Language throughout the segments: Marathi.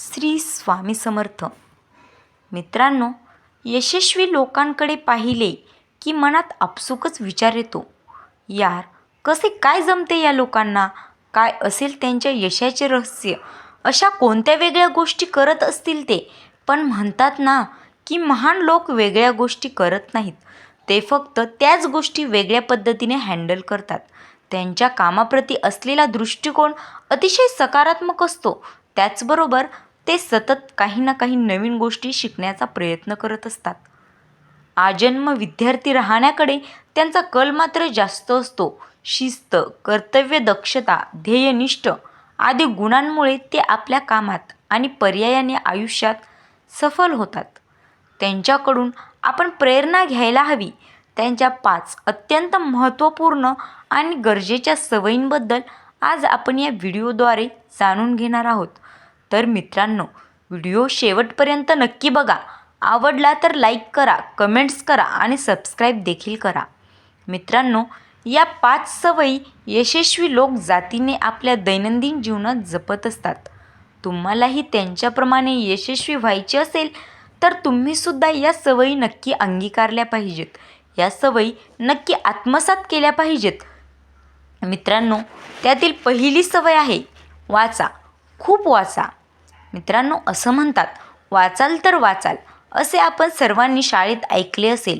श्री स्वामी समर्थ. मित्रांनो यशस्वी लोकांकडे पाहिले की मनात आपसुकच विचार येतो. यार कसे काय जमते या लोकांना? काय असेल त्यांच्या यशाचे रहस्य? अशा कोणत्या वेगळ्या गोष्टी करत असतील ते? पण म्हणतात ना की महान लोक वेगळ्या गोष्टी करत नाहीत. ते फक्त त्याच गोष्टी वेगळ्या पद्धतीने हँडल करतात. त्यांच्या कामाप्रती असलेला दृष्टिकोन अतिशय सकारात्मक असतो. त्याचबरोबर ते सतत काही ना काही नवीन गोष्टी शिकण्याचा प्रयत्न करत असतात. आजन्म विद्यार्थी राहण्याकडे त्यांचा कल मात्र जास्त असतो. शिस्त कर्तव्य दक्षता ध्येयनिष्ठ आदी गुणांमुळे ते आपल्या कामात आणि पर्यायाने आयुष्यात सफल होतात. त्यांच्याकडून आपण प्रेरणा घ्यायला हवी. त्यांच्या पाच अत्यंत महत्त्वपूर्ण आणि गरजेच्या सवयींबद्दल आज आपण या व्हिडिओद्वारे जाणून घेणार आहोत. तर मित्रांनो व्हिडिओ शेवटपर्यंत नक्की बघा. आवडला तर लाईक करा कमेंट्स करा आणि सबस्क्राईब देखील करा. मित्रांनो या पाच सवयी यशस्वी लोक जातीने आपल्या दैनंदिन जीवनात जपत असतात. तुम्हालाही त्यांच्याप्रमाणे यशस्वी व्हायचे असेल तर तुम्हीसुद्धा या सवयी नक्की अंगीकारल्या पाहिजेत. या सवयी नक्की आत्मसात केल्या पाहिजेत. मित्रांनो त्यातील पहिली सवय आहे वाचा. खूप वाचा. मित्रांनो असं म्हणतात वाचाल तर वाचाल असे आपण सर्वांनी शाळेत ऐकले असेल.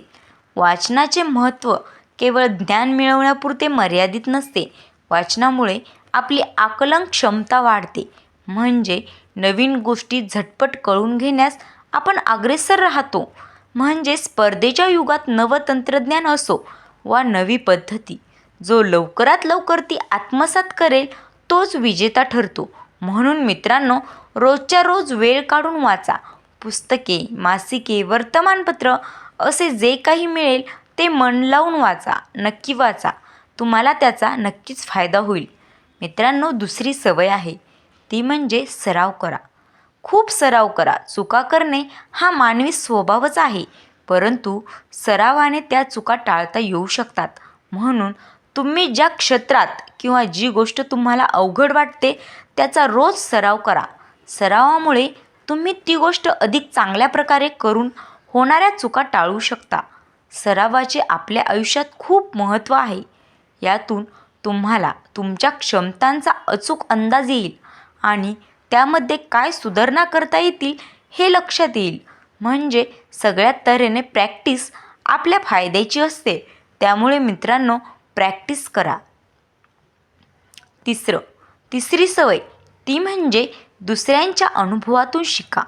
वाचनाचे महत्त्व केवळ ज्ञान मिळवण्यापुरते मर्यादित नसते. वाचनामुळे आपली आकलन क्षमता वाढते. म्हणजे नवीन गोष्टी झटपट कळून घेण्यास आपण अग्रेसर राहतो. म्हणजे स्पर्धेच्या युगात नवं तंत्रज्ञान असो वा नवी पद्धती जो लवकरात लवकर ती आत्मसात करेल तोच विजेता ठरतो. म्हणून मित्रांनो रोजच्या रोज वेळ काढून वाचा. पुस्तके मासिके वर्तमानपत्र असे जे काही मिळेल ते मन लावून वाचा नक्की वाचा. तुम्हाला त्याचा नक्कीच फायदा होईल. मित्रांनो दुसरी सवय आहे. ती म्हणजे सराव करा. खूप सराव करा. चुका करणे हा मानवी स्वभावच आहे. परंतु सरावाने त्या चुका टाळता येऊ शकतात. म्हणून तुम्ही ज्या क्षेत्रात किंवा जी गोष्ट तुम्हाला अवघड वाटते त्याचा रोज सराव करा. सरावामुळे तुम्ही ती गोष्ट अधिक चांगल्या प्रकारे करून होणाऱ्या चुका टाळू शकता. सरावाचे आपल्या आयुष्यात खूप महत्त्व आहे. यातून तुम्हाला तुमच्या क्षमतांचा अचूक अंदाज येईल आणि त्यामध्ये काय सुधारणा करता येतील हे लक्षात येईल. म्हणजे सगळ्यात तऱ्हेने प्रॅक्टिस आपल्या फायद्याची असते. त्यामुळे मित्रांनो प्रॅक्टिस करा. तिसरं तिसरी सवय ती म्हणजे दुसऱ्यांच्या अनुभवातून शिका.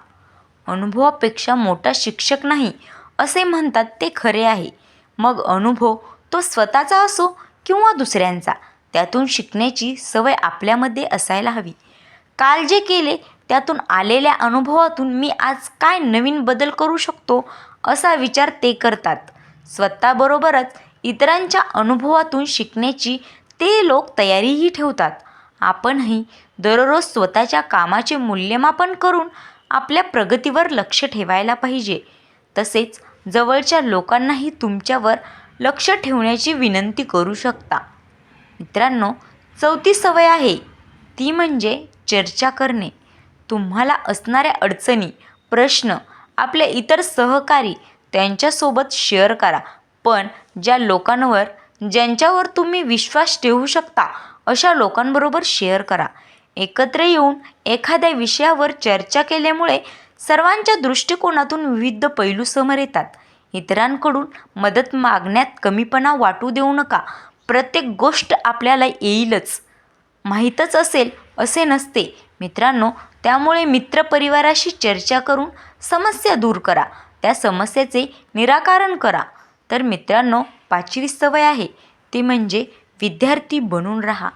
अनुभवापेक्षा मोठा शिक्षक नाही असे म्हणतात ते खरे आहे. मग अनुभव तो स्वतःचा असो किंवा दुसऱ्यांचा त्यातून शिकण्याची सवय आपल्यामध्ये असायला हवी. काल जे केले त्यातून आलेल्या अनुभवातून मी आज काय नवीन बदल करू शकतो असा विचार ते करतात. स्वतःबरोबरच इतरांच्या अनुभवातून शिकण्याची ते लोक तयारीही ठेवतात. आपणही दररोज स्वतःच्या कामाचे मूल्यमापन करून आपल्या प्रगतीवर लक्ष ठेवायला पाहिजे. तसेच जवळच्या लोकांनाही तुमच्यावर लक्ष ठेवण्याची विनंती करू शकता. मित्रांनो चौथी सवय आहे. ती म्हणजे चर्चा करणे. तुम्हाला असणाऱ्या अडचणी प्रश्न आपले इतर सहकारी त्यांच्यासोबत शेअर करा. पण ज्या लोकांवर ज्यांच्यावर तुम्ही विश्वास ठेवू शकता अशा लोकांबरोबर शेअर करा. एकत्र येऊन एखाद्या विषयावर चर्चा केल्यामुळे सर्वांच्या दृष्टिकोनातून विविध पैलू समोर येतात. इतरांकडून मदत मागण्यात कमीपणा वाटू देऊ नका. प्रत्येक गोष्ट आपल्याला येईलच. माहीतच असेल असे नसते. मित्रांनो त्यामुळे मित्रपरिवाराशी चर्चा करून समस्या दूर करा. त्या समस्येचे निराकरण करा. तर मित्रांनो पाचवी सवय आहे. ती म्हणजे विद्यार्थी बनून राहा.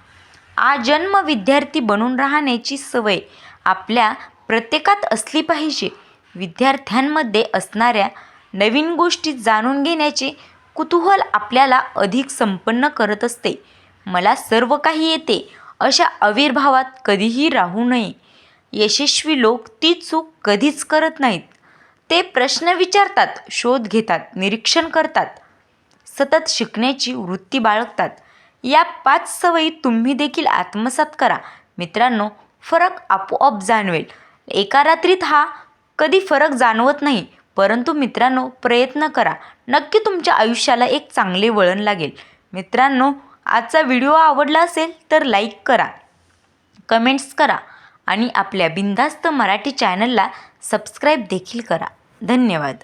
आजन्म विद्यार्थी बनून राहण्याची सवय आपल्या प्रत्येकात असली पाहिजे. विद्यार्थ्यांमध्ये असणाऱ्या नवीन गोष्टी जाणून घेण्याचे कुतूहल आपल्याला अधिक संपन्न करत असते. मला सर्व काही येते. अशा आविर्भावात कधीही राहू नये. यशस्वी लोक ती चूक कधीच करत नाहीत. ते प्रश्न विचारतात शोध घेतात निरीक्षण करतात. सतत शिकण्याची वृत्ती बाळगतात. या पाच सवयी तुम्ही देखील आत्मसात करा. मित्रांनो फरक आपोआप जाणवेल. एका रात्रीत हा कधी फरक जाणवत नाही परंतु मित्रांनो प्रयत्न करा. नक्की तुमच्या आयुष्याला एक चांगले वळण लागेल. मित्रांनो आजचा व्हिडिओ आवडला असेल तर लाईक करा. कमेंट्स करा. आणि आपल्या बिंदास्त मराठी चॅनलला सबस्क्राईब देखील करा. धन्यवाद.